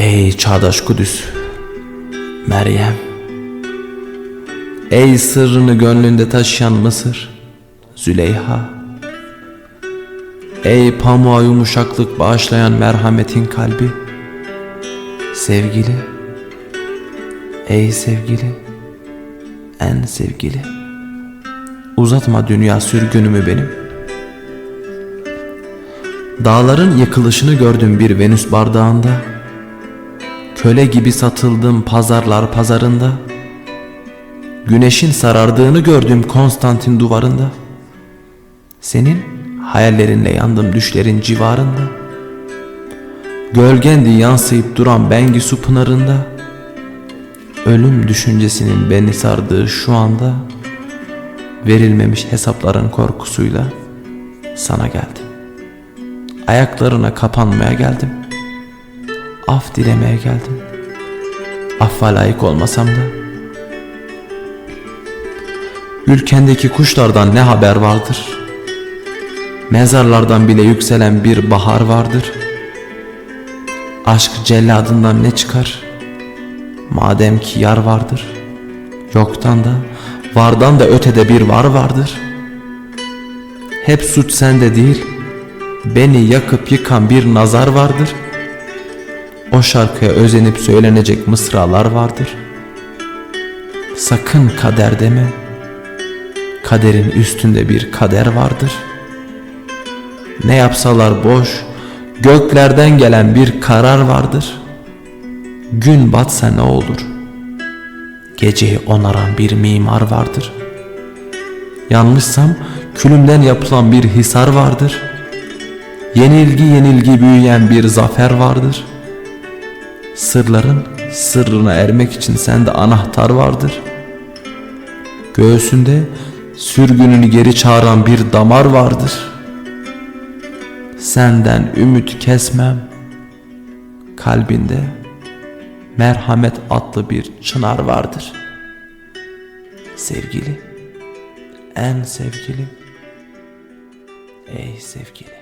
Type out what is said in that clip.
Ey çağdaş Kudüs, Meryem. Ey sırrını gönlünde taşıyan Mısır, Züleyha. Ey pamuğa yumuşaklık bağışlayan merhametin kalbi, sevgili. Ey sevgili, en sevgili. Uzatma dünya sürgünümü benim. Dağların yıkılışını gördüm bir Venüs bardağında. Köle gibi satıldım pazarlar pazarında. Güneşin sarardığını gördüm Konstantin duvarında. Senin hayallerinle yandım düşlerin civarında. Gölgendi yansıyıp duran Bengisu pınarında. Ölüm düşüncesinin beni sardığı şu anda verilmemiş hesapların korkusuyla sana geldim. Ayaklarına kapanmaya geldim. Af dilemeye geldim. Affa layık olmasam da. Ülkendeki kuşlardan ne haber vardır? Mezarlardan bile yükselen bir bahar vardır. Aşk celladından ne çıkar? Madem ki yar vardır. Yoktan da, vardan da ötede bir var vardır. Hep suç sende değil, beni yakıp yıkan bir nazar vardır. O şarkıya özenip söylenecek mısralar vardır. Sakın kader deme. Kaderin üstünde bir kader vardır. Ne yapsalar boş, göklerden gelen bir karar vardır. Gün batsa ne olur? Geceyi onaran bir mimar vardır. Yanlışsam külümden yapılan bir hisar vardır. Yenilgi yenilgi büyüyen bir zafer vardır. Sırların sırrına ermek için sende anahtar vardır. Göğsünde sürgününü geri çağıran bir damar vardır. Senden ümit kesmem. Kalbinde merhamet adlı bir çınar vardır. Sevgili, en sevgilim, ey sevgili.